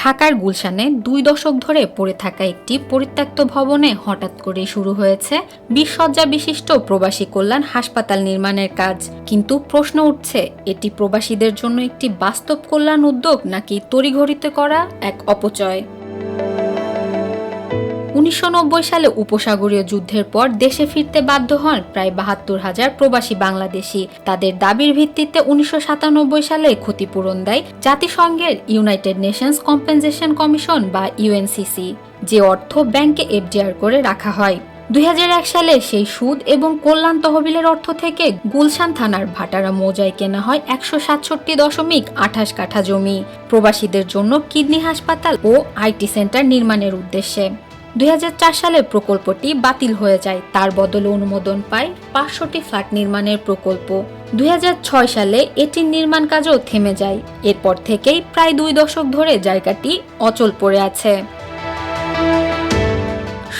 ঢাকার গুলশানে দুই দশক ধরে পড়ে থাকা একটি পরিত্যক্ত ভবনে হঠাৎ করে শুরু হয়েছে বিশসজ্জা বিশিষ্ট প্রবাসী কল্যাণ হাসপাতাল নির্মাণের কাজ। কিন্তু প্রশ্ন উঠছে, এটি প্রবাসীদের জন্য একটি বাস্তব কল্যাণ উদ্যোগ নাকি তড়িঘড়িতে করা এক অপচয়? উনিশশো নব্বই সালে উপসাগরীয় যুদ্ধের পর দেশে ফিরতে বাধ্য হন প্রায় বাহাত্তর হাজার প্রবাসী বাংলাদেশি। তাদের দাবির ভিত্তিতে উনিশশো সাতানব্বই সালে ক্ষতিপূরণ দেয় জাতিসংঘের ইউনাইটেড নেশনস কম্পেনসেশন কমিশন বা ইউএনসিসি, যে অর্থ ব্যাংকে এফডিআর করে রাখা হয়। দুই হাজার এক সালে সেই সুদ এবং কল্যাণ তহবিলের অর্থ থেকে গুলশান থানার ভাটারা মৌজায় কেনা হয় একশো সাতষট্টি দশমিক আঠাশ কাঠা জমি। প্রবাসীদের জন্য কিডনি হাসপাতাল ও আইটি সেন্টার নির্মাণের উদ্দেশ্যে। দুই হাজার চার সালে প্রকল্পটি বাতিল হয়ে যায়। তার বদলে অনুমোদন পায় পাঁচশোটি ফ্ল্যাট নির্মাণের প্রকল্প। দুই হাজার ছয় সালে এটির নির্মাণ কাজও থেমে যায়। এরপর থেকেই প্রায় দুই দশক ধরে জায়গাটি অচল পড়ে আছে।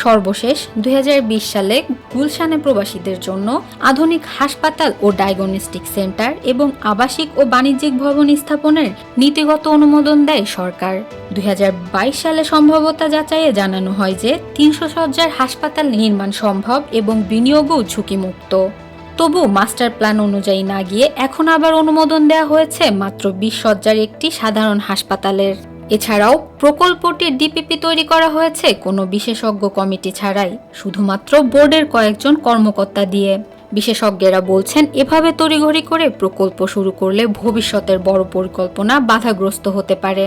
সর্বশেষ দুই হাজার বিশ সালে গুলশানে প্রবাসীদের জন্য আধুনিক হাসপাতাল ও ডায়াগনস্টিক সেন্টার এবং আবাসিক ও বাণিজ্যিক ভবন স্থাপনের নীতিগত অনুমোদন দেয় সরকার। দুই হাজার বাইশ সালে সম্ভবতা যাচাইয়ে জানানো হয় যে তিনশো সজ্জার হাসপাতাল নির্মাণ সম্ভব এবং বিনিয়োগও ঝুঁকিমুক্ত। তবু মাস্টার প্ল্যান অনুযায়ী না গিয়ে এখন আবার অনুমোদন দেওয়া হয়েছে মাত্র বিশ সজ্জার একটি সাধারণ হাসপাতালের। এছাড়াও প্রকল্পটির ডিপিপি তৈরি করা হয়েছে কোনো বিশেষজ্ঞ কমিটি ছাড়াই, শুধুমাত্র বোর্ডের কয়েকজন কর্মকর্তা দিয়ে। বিশেষজ্ঞেরা বলছেন, এভাবে তড়িঘড়ি করে প্রকল্প শুরু করলে ভবিষ্যতের বড় পরিকল্পনা বাধাগ্রস্ত হতে পারে।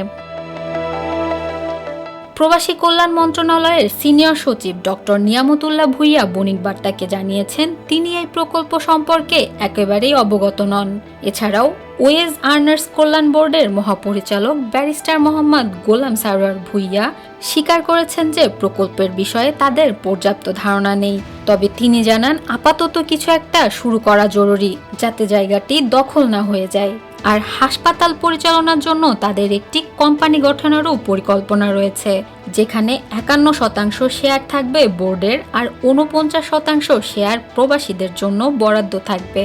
প্রবাসী কল্যাণ মন্ত্রণালয়ের সিনিয়র সচিব ডক্টর নিয়ামতুল্লাহ ভুইয়া বণিক বার্তাকে জানিয়েছেন, তিনি এই প্রকল্প সম্পর্কে একেবারেই অবগত নন। এছাড়াও, ওয়েজ আর্নার্স কল্যাণ বোর্ডের মহাপরিচালক ব্যারিস্টার মোহাম্মদ গোলাম সারোয়ার ভুইয়া স্বীকার করেছেন যে প্রকল্পের বিষয়ে তাদের পর্যাপ্ত ধারণা নেই। তবে তিনি জানান, আপাতত কিছু একটা শুরু করা জরুরি, যাতে জায়গাটি দখল না হয়ে যায়। আর হাসপাতাল পরিচালনার জন্য তাদের একটি কোম্পানি গঠনেরও পরিকল্পনা রয়েছে, যেখানে একান্ন শতাংশ শেয়ার থাকবে বোর্ডের আর উনপঞ্চাশ শতাংশ শেয়ার প্রবাসীদের জন্য বরাদ্দ থাকবে।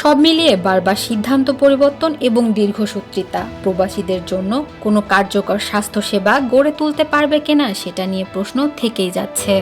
সব মিলিয়ে বারবার সিদ্ধান্ত পরিবর্তন এবং দীর্ঘসূত্রিতা, প্রবাসীদের জন্য কোনো কার্যকর স্বাস্থ্যসেবা গড়ে তুলতে পারবে কিনা সেটা নিয়ে প্রশ্ন থেকেই যাচ্ছে।